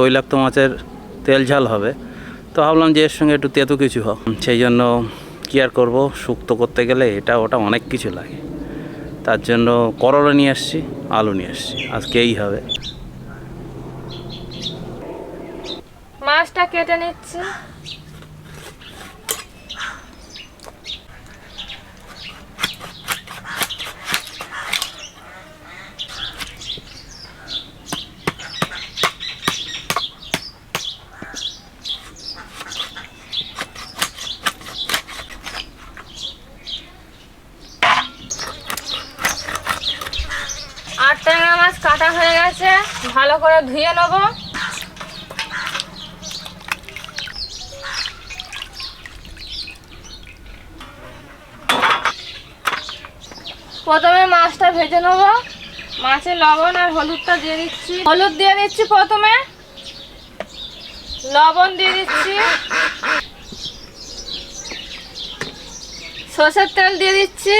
তৈলাক্ত মাছের তেল ঝাল হবে। তো ভাবলাম যে এর সঙ্গে একটু তেতো কিছু হোক। সেই জন্য কী আর করব? শুক্তো করতে গেলে এটা ওটা অনেক কিছু লাগে। তার জন্য করলা নিয়ে আসছি, আলু নিয়ে আসছি। আজকে এই হবে। মাছটা কেটে নিচ্ছি আট ট্যাংরা মাছ কাটা হয়ে গেছে ভালো করে ধুয়ে নেব। প্রথমে মাছটা ভেজে নেব। মাছে লবণ আর হলুদটা দিয়ে দিচ্ছি। হলুদ দিয়ে দিচ্ছি প্রথমে। লবণ দিয়ে দিচ্ছি। সর্ষের তেল দিয়ে দিচ্ছি।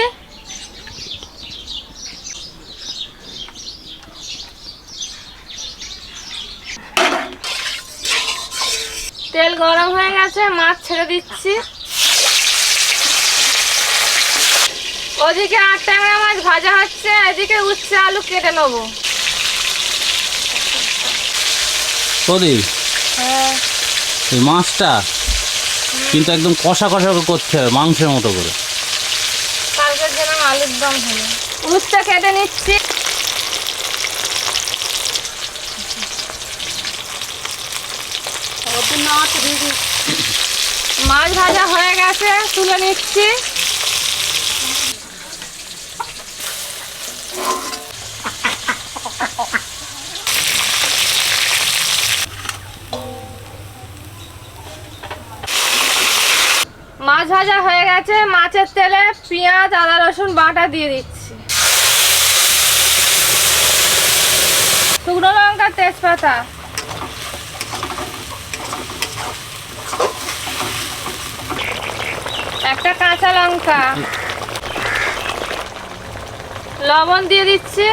তেল গরম হয়ে গেছে মাছ ছেড়ে দিচ্ছি। ওদিকে আট ট্যাংরা মাছ ভাজা হচ্ছে এদিকে উচ্ছে আলু কেটে নেব। প্রদীপ হ্যাঁ। এই মাছটা কিন্তু একদম কষা কষা করে করতে হবে মাংসের মতো করে। কালকের জন্য আলুর দম হলো। উচ্ছে কেটে নিচ্ছি। মাছ ভাজা হয়ে গেছে, তুলে নিচ্ছি। মাছ ভাজা হয়ে গেছে, মাছের তেলে পেঁয়াজ, আদা, রসুন, বাটা দিয়ে দিচ্ছি। শুকনো লঙ্কা, তেজপাতা। একটা কাঁচা লঙ্কা। লবণ দিয়ে দিচ্ছি।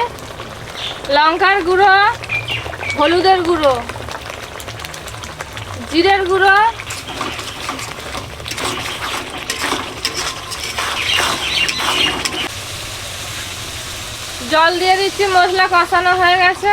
লঙ্কার গুঁড়ো, হলুদের গুঁড়ো, জিরের গুঁড়ো, জল দিয়ে দিচ্ছি, মশলা কষানো হয়ে গেছে।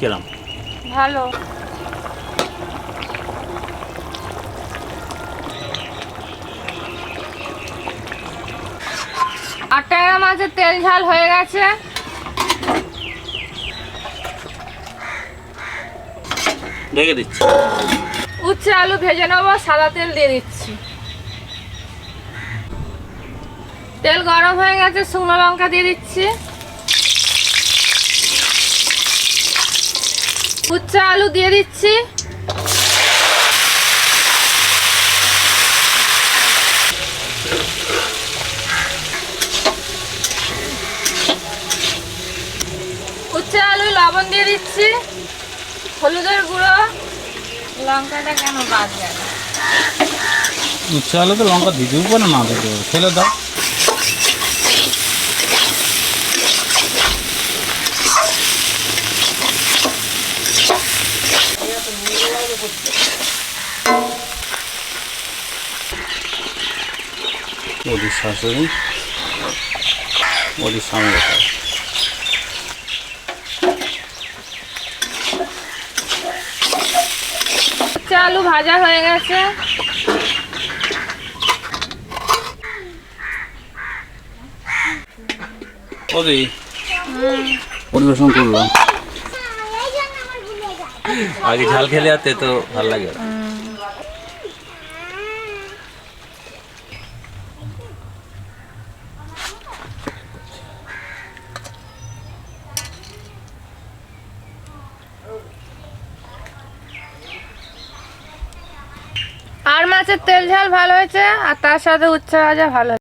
কিরম ভালো। আট টাকা মাছের তেল ঝাল হয়ে গেছে। ঢেকে দিচ্ছি। উচ্ছে আলু ভেজে নেব সাদা তেল দিয়ে দিচ্ছি। তেল গরম হয়ে গেছে শুকনো লঙ্কা দিয়ে দিচ্ছি। উচ্ছে আলু দিয়ে দিচ্ছি। উচ্ছে আলু লবণ দিয়ে দিচ্ছি। হলুদের গুঁড়ো। লঙ্কাটা কেন বাদ গেল? উচ্ছে আলু তো লঙ্কা দিতেও পারে, না দিতে ফেলে দাও। ওদের শাশুড়ি ওদের সামনে রেখে আলু ভাজা হয়ে গেছে। ওদি পরিবেশন করলাম। আগে ঝাল খেলে আর তো ভালো লাগে আর মাছের তেল ঝাল ভালো হয়েছে আর তার সাথে উচ্ছে ভাজা ভালো